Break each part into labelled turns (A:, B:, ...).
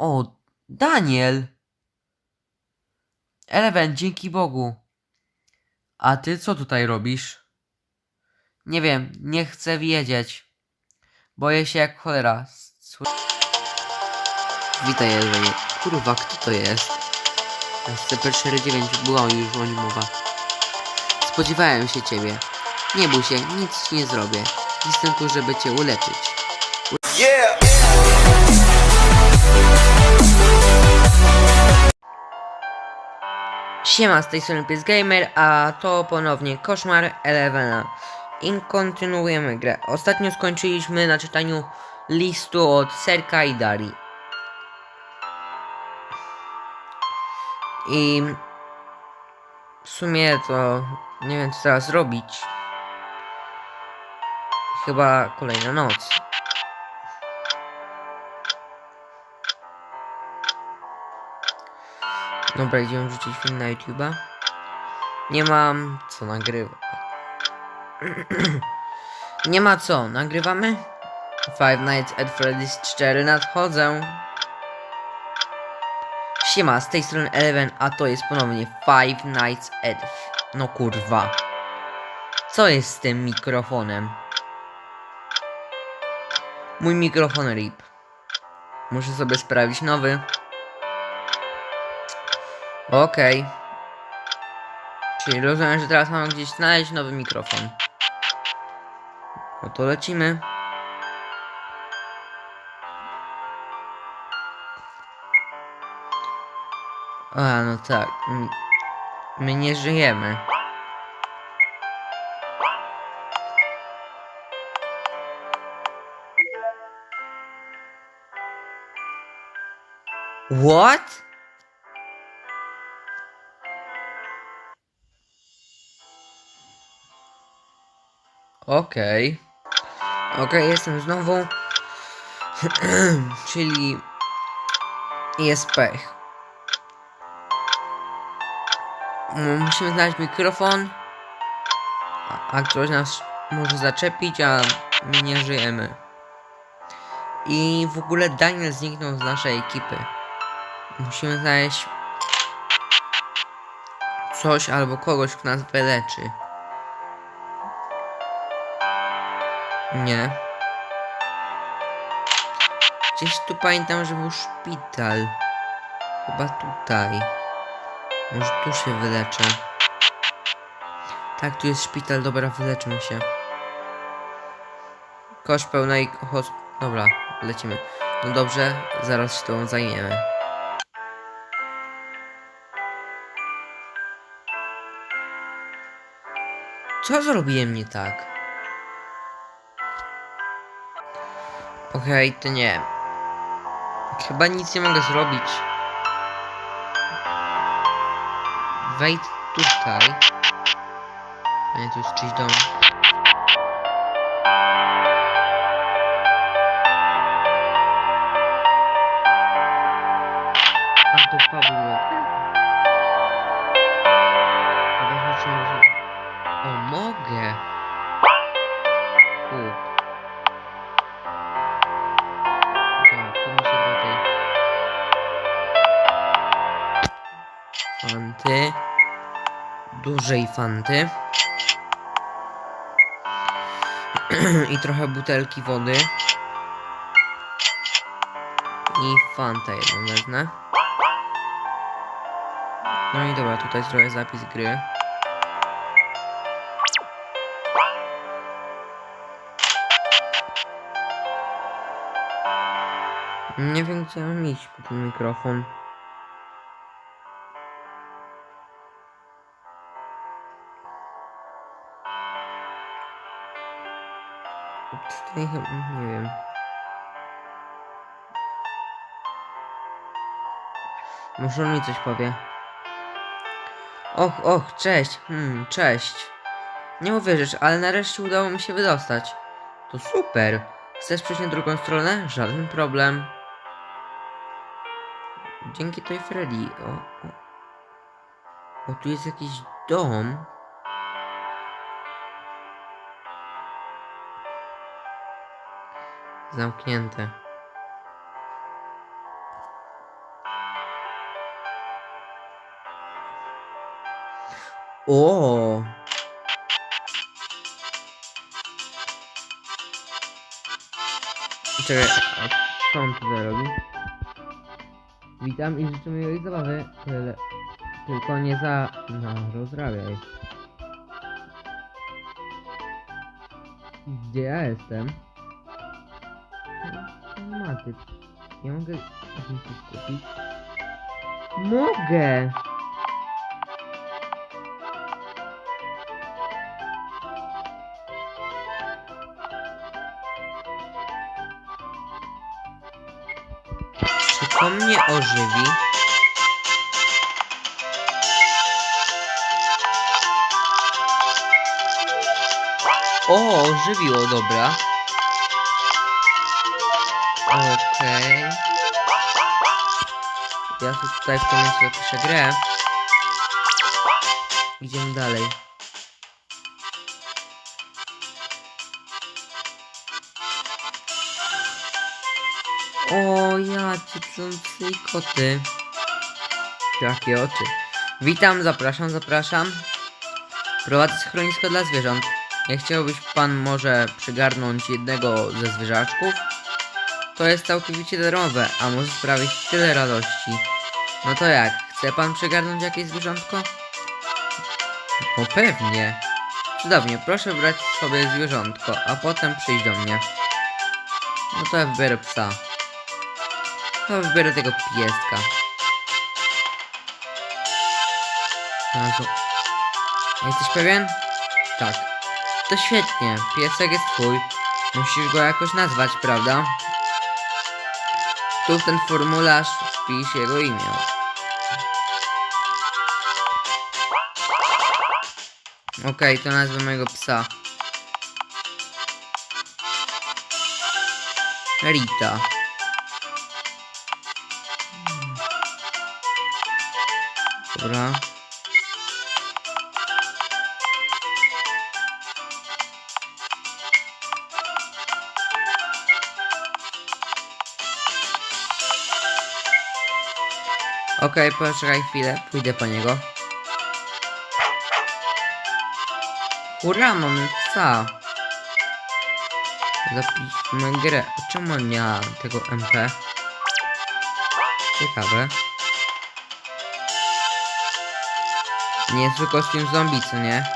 A: O, Daniel! Eleven, dzięki Bogu. A ty co tutaj robisz? Nie wiem, nie chcę wiedzieć. Boję się jak cholera. Sły- Witaj, Eleven. Kurwa, kto to jest? SCP-49 była już o nim mowa. Spodziewałem się ciebie. Nie bój się, nic ci nie zrobię. Jestem tu, żeby cię uleczyć.
B: Yeah.
A: Siema, z tej strony Pies Gamer, a to ponownie Koszmar Elevena. I kontynuujemy grę. Ostatnio skończyliśmy na czytaniu listu od Serka i Dari. I w sumie to nie wiem co teraz robić. Chyba kolejna noc. Dobra, idziemy wrzucić film na YouTube'a. Nie mam co nagrywać. Nie ma co, nagrywamy? Five Nights at Freddy's 4 nadchodzę. Siema, z tej strony Eleven, a to jest ponownie Five Nights at... No kurwa. Co jest z tym mikrofonem? Mój mikrofon RIP. Muszę sobie sprawić nowy. Okej. Czyli rozumiem, że teraz mamy gdzieś znaleźć nowy mikrofon. No to lecimy. A, no tak. My nie żyjemy. What? Okej. Okej, jestem znowu. Czyli jest pech. Musimy znaleźć mikrofon. A, a ktoś nas może zaczepić, a my nie żyjemy. I w ogóle Daniel zniknął z naszej ekipy. Musimy znaleźć coś albo kogoś, kto nas wyleczy. Nie. Gdzieś tu pamiętam, że był szpital. Chyba tutaj. Może tu się wyleczę. Tak, tu jest szpital, dobra, wyleczmy się. Kosz pełnej hosp... Dobra, lecimy. No dobrze, zaraz się tą zajmiemy. Co zrobiłem nie tak? Okej, to nie. Chyba nic nie mogę zrobić. Wejdź tutaj. Nie, to jest czyjś dom. Fanty. Dużej fanty. I trochę butelki wody. I fanta jedną wezmę. No i dobra, tutaj zrobię zapis gry. Nie wiem gdzie mam iść po ten mikrofon. Tutaj chyba, nie wiem. Może on mi coś powie. Och, och, cześć, hmm, cześć. Nie uwierzysz, ale nareszcie udało mi się wydostać. To super. Chcesz przejść na drugą stronę? Żaden problem. Dzięki tej Freddy. O, o. o, tu jest jakiś dom. zamknięte. O! Czekaj, a co on tutaj robi? Witam i życzę miłej zabawy, tyle... Tylko nie za... no, rozrabiaj. Gdzie ja jestem? Maty. Ja mogę się skupić? Mogę! Czy to mnie ożywi? O, ożywiło, dobra. Okej. Ja sobie tutaj w tym miejscu zapiszę grę. Idziemy dalej. O, ja i koty. Jakie oczy. Witam, zapraszam, zapraszam. Prowadzę schronisko dla zwierząt. Nie chciałbyś pan może przygarnąć jednego ze zwierzaczków? To jest całkowicie darmowe, a może sprawić tyle radości. No to jak? Chce pan przygarnąć jakieś zwierzątko? No pewnie. Cudownie, proszę brać sobie zwierzątko, a potem przyjść do mnie. No to ja wybiorę psa. To wybiorę tego pieska. Jezu. Jesteś pewien? Tak. To świetnie, piesek jest twój. Musisz go jakoś nazwać, prawda? Tu ten formularz wpisz jego imię. Okej, to nazwę mojego psa. Rita. Dobra. Okej, poczekaj chwilę, pójdę po niego. Hurra, mamy psa. Zapiszmy grę. Czemu nie ma tego MP? Ciekawe. Niezły kostium zombie, co nie?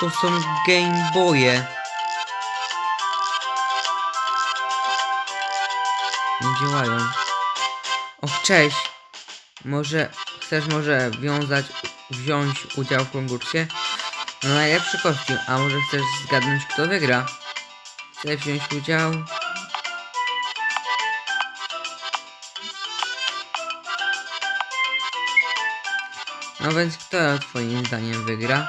A: To są Game Boye. Nie działają. Och, cześć. Może chcesz może wiązać, wziąć udział w konkursie? No najlepszy kostium, a może chcesz zgadnąć kto wygra? Chcę wziąć udział? No więc kto twoim zdaniem wygra?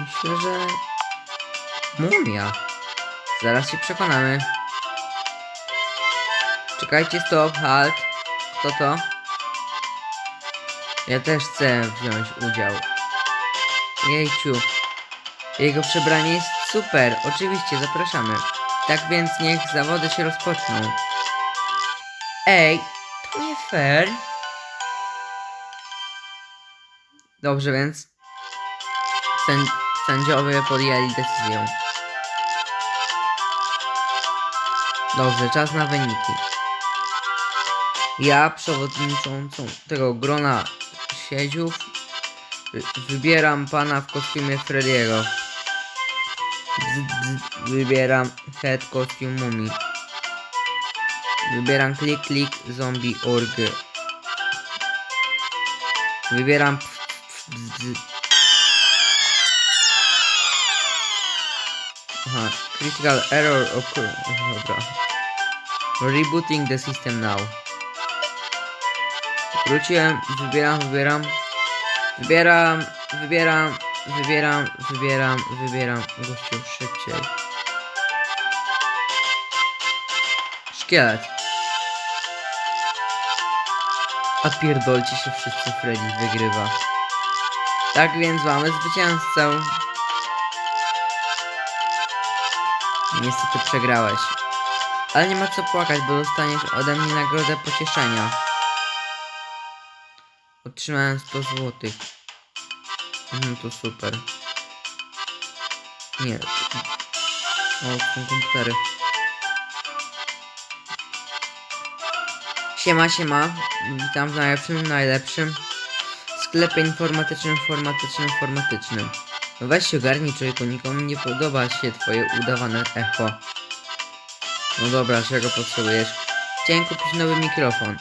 A: Myślę, że... Mumia. Zaraz się przekonamy. Czekajcie, stop, halt. Kto to? Ja też chcę wziąć udział. Jejciu. Jego przebranie jest super. Oczywiście, zapraszamy. Tak więc niech zawody się rozpoczną. Ej, to nie fair. Dobrze więc. Sęd sędziowie podjęli decyzję. Dobrze, czas na wyniki. Ja, przewodniczącą tego grona siedziów, wy- wybieram pana w kostiumie Frediego. Wybieram head kostium mumii. Wybieram klik klik zombie org. Wybieram Aha, critical error occur. Dobra. Rebooting the system now. Wróciłem, wybieram, wybieram. Wybieram, wybieram, wybieram, wybieram, wybieram. Gościu, szybciej. Szkielet. A pierdolcie się wszyscy, Freddy wygrywa. Tak więc mamy zwycięzcę. Niestety przegrałeś. Ale nie ma co płakać, bo dostaniesz ode mnie nagrodę pocieszenia. Otrzymałem 100 złotych. No to super. Nie. O, są komputery. Siema, siema. Witam w najlepszym, najlepszym sklepie informatycznym, informatycznym, informatycznym. Weź się ogarnij, człowieku, nikomu nie podoba się twoje udawane echo. No dobra, czego potrzebujesz? Chciałem kupić nowy mikrofon.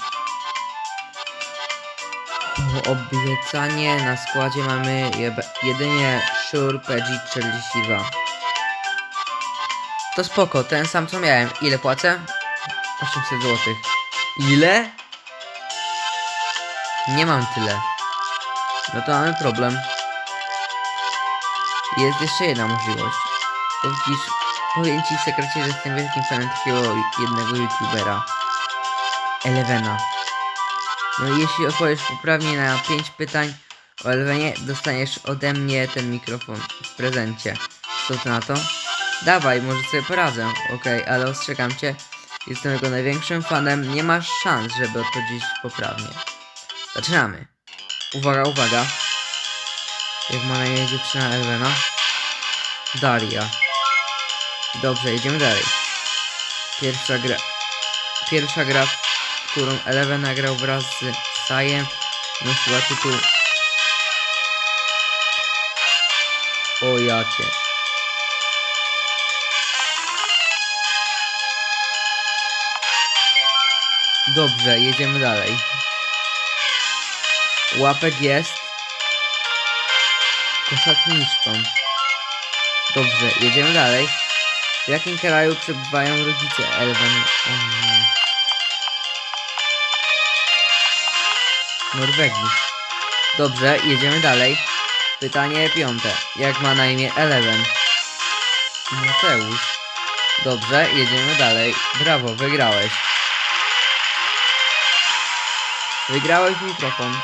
A: Obiecanie na składzie mamy jedynie Shure PG42. To spoko, ten sam co miałem. Ile płacę? 800 zł. Ile? Nie mam tyle. No to mamy problem. Jest jeszcze jedna możliwość. To widzisz, powiem ci w sekrecie, że jestem wielkim fanem takiego jednego youtubera. Elevena. No jeśli odpowiesz poprawnie na 5 pytań o Elevenie, dostaniesz ode mnie ten mikrofon w prezencie. Co ty na to? Dawaj, może sobie poradzę. Okej, ale ostrzegam cię, jestem jego największym fanem, nie masz szans, żeby odpowiedzieć poprawnie. Zaczynamy. Uwaga, uwaga. Jak ma na imię dziewczyna Elvena? Daria. Dobrze, jedziemy dalej. Pierwsza gra. Pierwsza gra, którą Eleven nagrał wraz z Sajem, nosiła tytuł O jacie. Dobrze, jedziemy dalej. Łapek jest koszatniczką. Dobrze, jedziemy dalej. W jakim kraju przebywają rodzice Elven? O nie. Norwegii. Dobrze, jedziemy dalej. Pytanie piąte. Jak ma na imię Eleven? Mateusz. Dobrze, jedziemy dalej. Brawo, wygrałeś. Wygrałeś mikrofon.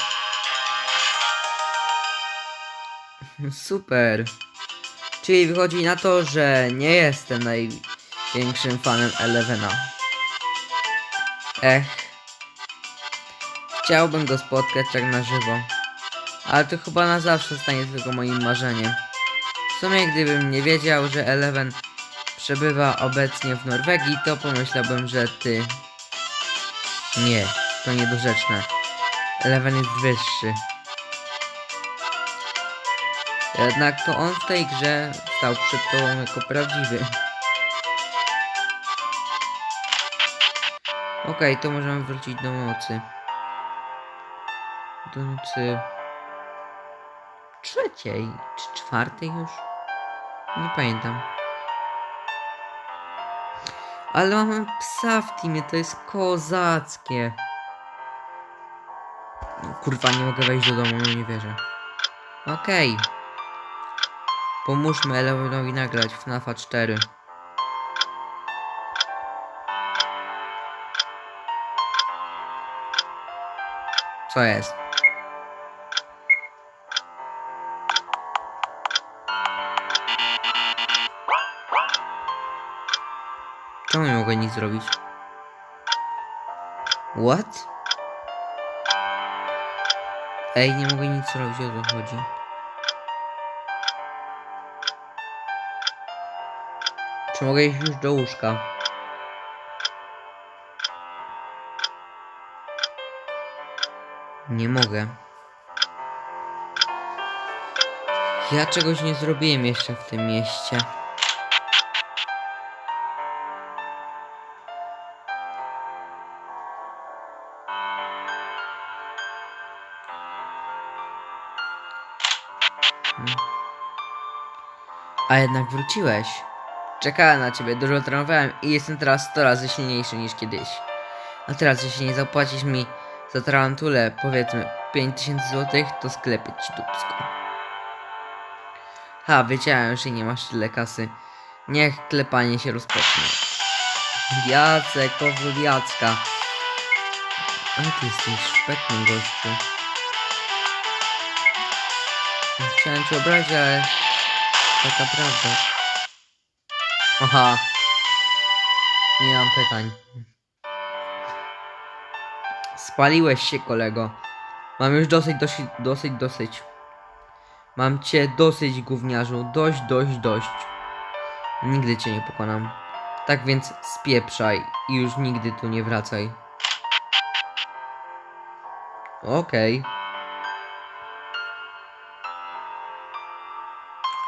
A: Super. Czyli wychodzi na to, że nie jestem największym fanem Elevena. Ech. Chciałbym go spotkać tak na żywo. Ale to chyba na zawsze stanie tylko moim marzeniem. W sumie gdybym nie wiedział, że Eleven przebywa obecnie w Norwegii, to pomyślałbym, że ty... Nie, to niedorzeczne. Eleven jest wyższy. Jednak to on w tej grze stał przed tobą jako prawdziwy. Okej, to możemy wrócić do nocy. Do nocy... Trzeciej, czy czwartej już? Nie pamiętam. Ale mamy psa w teamie, to jest kozackie. Kurwa, nie mogę wejść do domu, no nie wierzę. Okej. Pomóżmy Elevenowi nagrać FNAFa 4. Co jest? Czemu nie mogę nic zrobić? What? Ej, nie mogę nic zrobić, o co chodzi? Czy mogę iść już do łóżka? Nie mogę. Ja czegoś nie zrobiłem jeszcze w tym mieście. Hmm. A jednak wróciłeś. Czekałem na ciebie, dużo trenowałem i jestem teraz 100 razy silniejszy niż kiedyś. A teraz, jeśli nie zapłacisz mi za tarantulę, powiedzmy 5000 zł, to sklepię ci dupsko. Ha, wiedziałem, że nie masz tyle kasy. Niech klepanie się rozpocznie. Jacek, powrót Jacka. Ale ty jesteś szpetnym gościu. Chciałem cię obrazić, ale taka prawda. Aha, Nie mam pytań. Spaliłeś się, kolego. Mam już dosyć, dosyć, dosyć, dosyć. Mam cię dosyć, gówniarzu. Dość, dość, dość. Nigdy cię nie pokonam. Tak więc spieprzaj i już nigdy tu nie wracaj. Okej.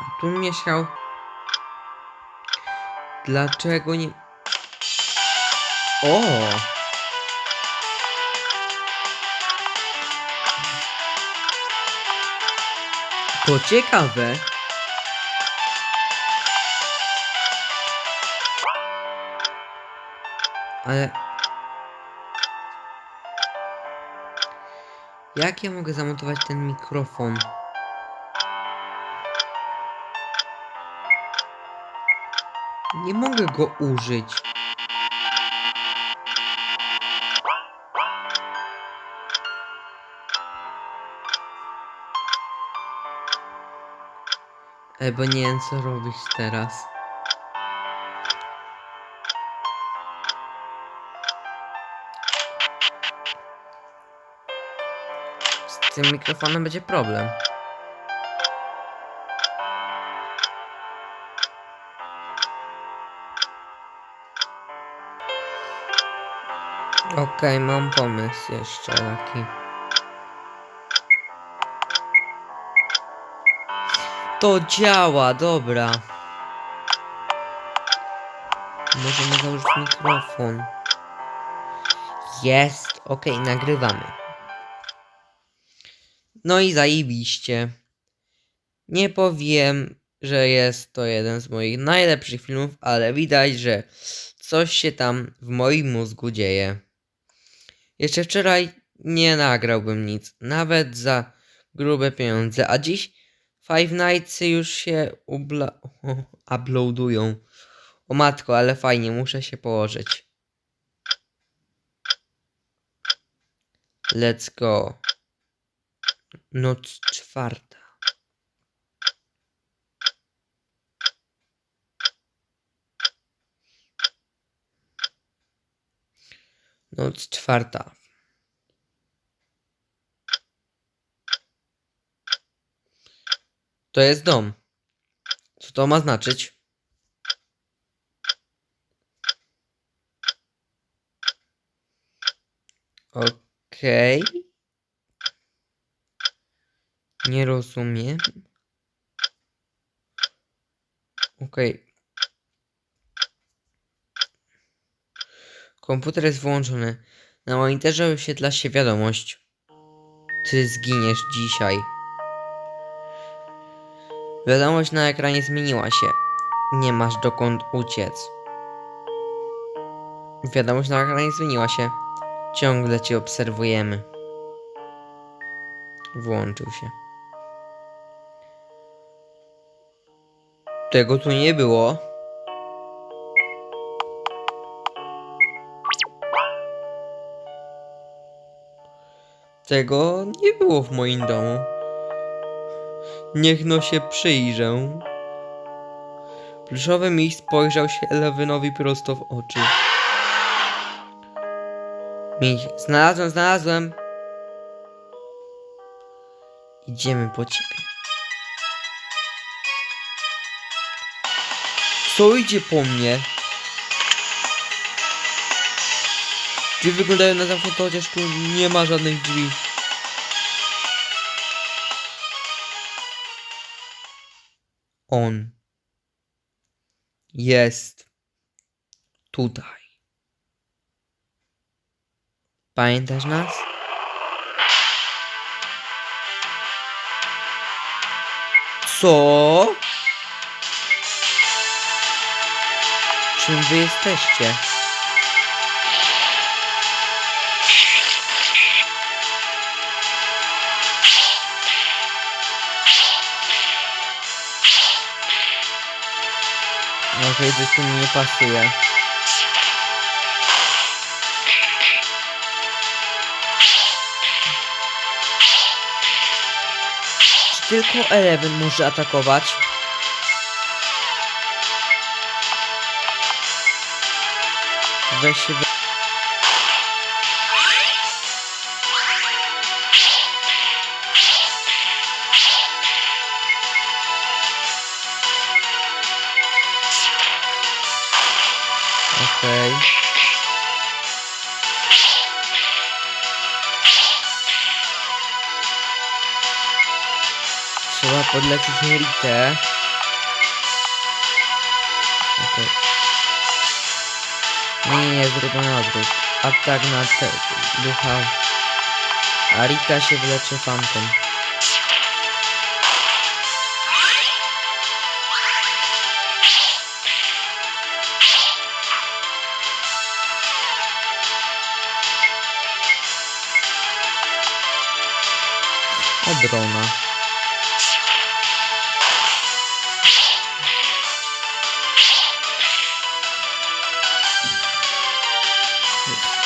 A: A tu mieszkał. Dlaczego nie... O! To ciekawe. Ale... Jak ja mogę zamontować ten mikrofon? Nie mogę go użyć. E, bo nie wiem co robić teraz. Z tym mikrofonem będzie problem. Okej, mam pomysł jeszcze taki. To działa, dobra. Możemy założyć mikrofon. Jest, okej, nagrywamy. No i zajebiście. Nie powiem, że jest to jeden z moich najlepszych filmów, ale widać, że coś się tam w moim mózgu dzieje. Jeszcze wczoraj nie nagrałbym nic, nawet za grube pieniądze, a dziś Five Nightsy już się uploadują. O matko, ale fajnie, muszę się położyć. Let's go. Noc czwarta. Noc czwarta. To jest dom. Co to ma znaczyć? Okej. Nie rozumiem. Okej. Komputer jest włączony. Na monitorze wyświetla się wiadomość. Ty zginiesz dzisiaj. Wiadomość na ekranie zmieniła się. Nie masz dokąd uciec. Wiadomość na ekranie zmieniła się. Ciągle cię obserwujemy. Włączył się. Tego tu nie było. Tego nie było w moim domu. Niech no się przyjrzę. Pluszowy miś spojrzał się Lewynowi prosto w oczy. Miś, znalazłem, znalazłem. Idziemy po ciebie. Co idzie po mnie? Drzwi wyglądają na zamknięte, chociaż tu nie ma żadnych drzwi. On jest tutaj. Pamiętasz nas? Co? Czym wy jesteście? Okej, coś tu mi nie pasuje. Czy tylko Eleven może atakować? weź się Okej. Trzeba podlecieć Meritę. Okej. Nie, nie, nie, zrobię na odwrót. Atak na te ducha. A Rita się wyleczy fantom. Obrona.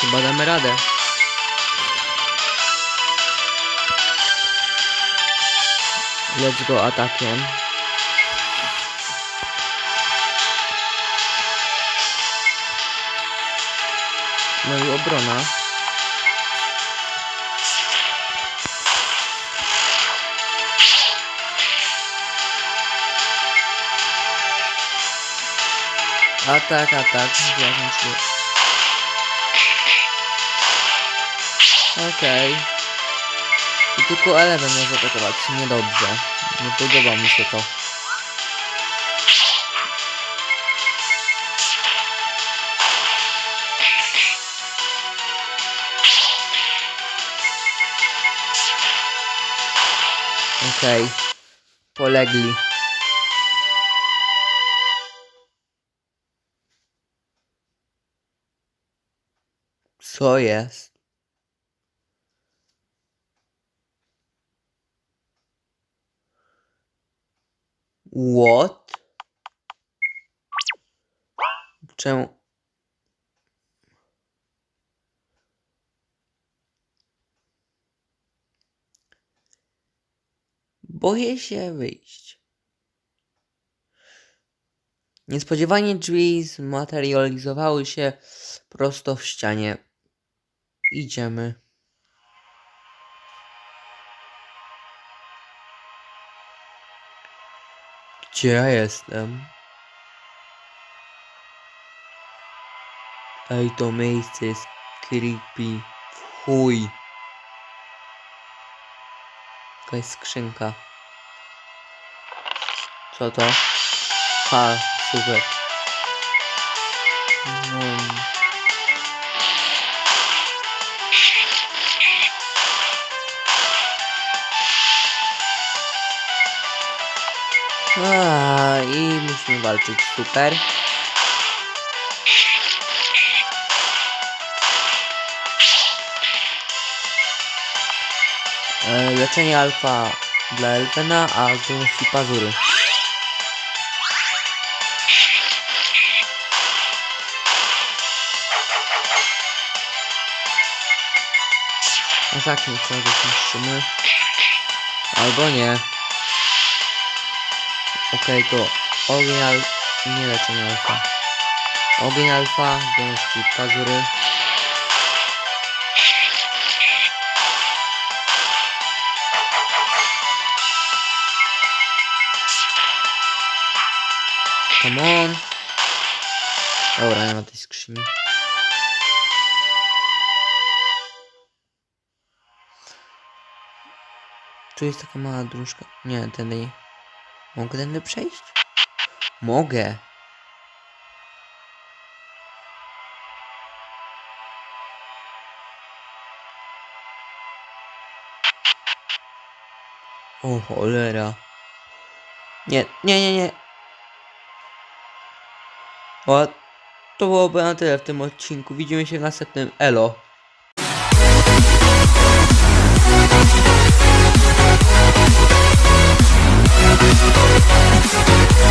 A: Chyba damy radę. Let's go atakiem. No i obrona. Atak, atak. Zgadzam się. Okej. I tylko Eleven może atakować. Niedobrze. Nie podoba mi się to. Okej. Polegli. Co jest? What? Czemu? Boję się wyjść. Niespodziewanie drzwi zmaterializowały się prosto w ścianie. Idziemy. Gdzie ja jestem? Ej, to miejsce jest creepy. Chuj. Jakaś skrzynka. Co to? Ha, super. No. A, i musimy walczyć. Super. E, leczenie alfa dla Elfena, a zdolności pazury. A tak, nie co go zniszczymy. Albo nie. Okej, to ogień al... nie leczenie alfa. Ogień alfa, zdolności pazury. Come on. Dobra, nie ma tej skrzyni. Tu jest taka mała dróżka. Nie, tędy nie. Mogę tędy przejść? Mogę. O cholera. Nie, nie, nie, nie. O, to byłoby na tyle w tym odcinku. Widzimy się w następnym. Elo. すげえ!